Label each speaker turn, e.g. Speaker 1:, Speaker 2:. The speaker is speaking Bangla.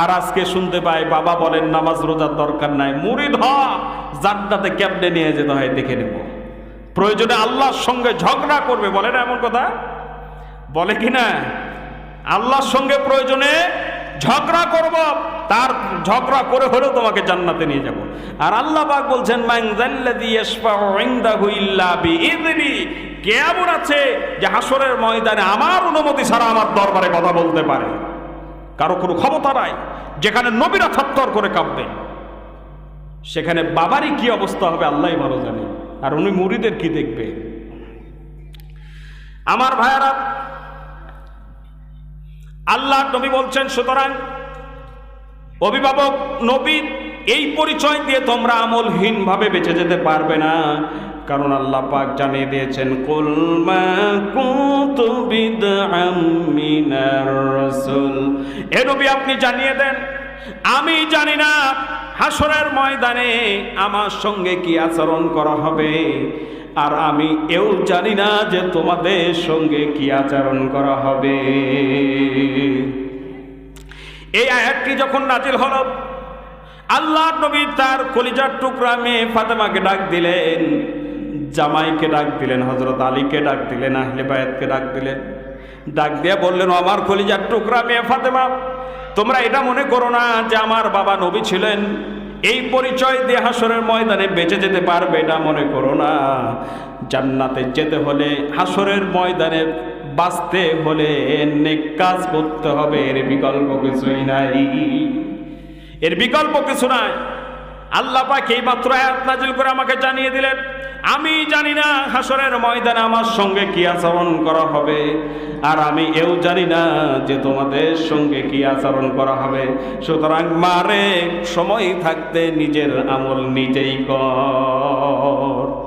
Speaker 1: আর আজকে শুনতে পাই বাবা বলেন, নামাজ রোজার দরকার নাই। মুড়ি ধ ক্যাবনে নিয়ে যেতে হয় দেখে নেব। প্রয়োজনে আল্লাহর সঙ্গে ঝগড়া করবে, বলে না এমন কথা? বলে কি না? আল্লাহর সঙ্গে প্রয়োজনে ঝগড়া করব, তার ঝগড়া করে হলেও তোমাকে জান্নাতে নিয়ে যাব। আর আল্লাহ পাক বলছেন, মান কেমন আছে যে হাসরের ময়দানে আমার অনুমতি ছাড়া আমার দরবারে কথা বলতে পারে? কারও কোনো ক্ষমতা নাই, যেখানে নবীরা থরথর করে কাঁপবে সেখানে বাবারই কি অবস্থা হবে আল্লাহই ভালো জানে, আর উনি মুড়িদের কি দেখবে? আমার ভাইয়ারা, আল্লাহ নবী বলছেন, সুতরাং অভিভাবক নবী, এই পরিচয় দিয়ে তোমরা আমলহীন ভাবে বেঁচে যেতে পারবে না, কারণ আল্লাহ পাক জানিয়ে দিয়েছেন, কুল মা কুনতু বিদআম মিনার এ আপনি জানিয়ে দেন, আমি জানি না হাসরের ময়দানে আমার সঙ্গে কি আচরণ করা হবে, আর আমি এও জানি না যে তোমাদের সঙ্গে কি আচরণ করা হবে। এই আয়াতটি যখন নাজিল হল, আল্লাহ নবী তার কলিজার টুকরা মেয়ে ফাতেমাকে ডাক দিলেন, জামাইকে ডাক দিলেন হজরত আলীকে ডাক দিলেন, আহলে বায়াতকে ডাক দিলেন। ডাক দিয়ে বললেন, আমার কলিজার টুকরা মেয়ে ফাতেমা, তোমরা এটা মনে করো না যে আমার বাবা নবী ছিলেন। এই পরিচয় দিয়ে হাসরের ময়দানে বেঁচে যেতে পারবে এটা মনে করো না। জান্নাতে যেতে হলে, হাসরের ময়দানে বাঁচতে হলে নেক কাজ করতে হবে, এর বিকল্প কিছুই নাই। এর বিকল্প কিছু নাই। আল্লাহ পাক এই মাত্র আয়াত নাজিল করে আমাকে জানিয়ে দিলেন। আমি জানি না হাসরের ময়দানে আমার সঙ্গে কি আচরণ করা হবে, আর আমি এও জানি না যে তোমাদের সঙ্গে কি আচরণ করা হবে। সুতরাং মারে, সময় থাকতে নিজের আমল নিজেই কর।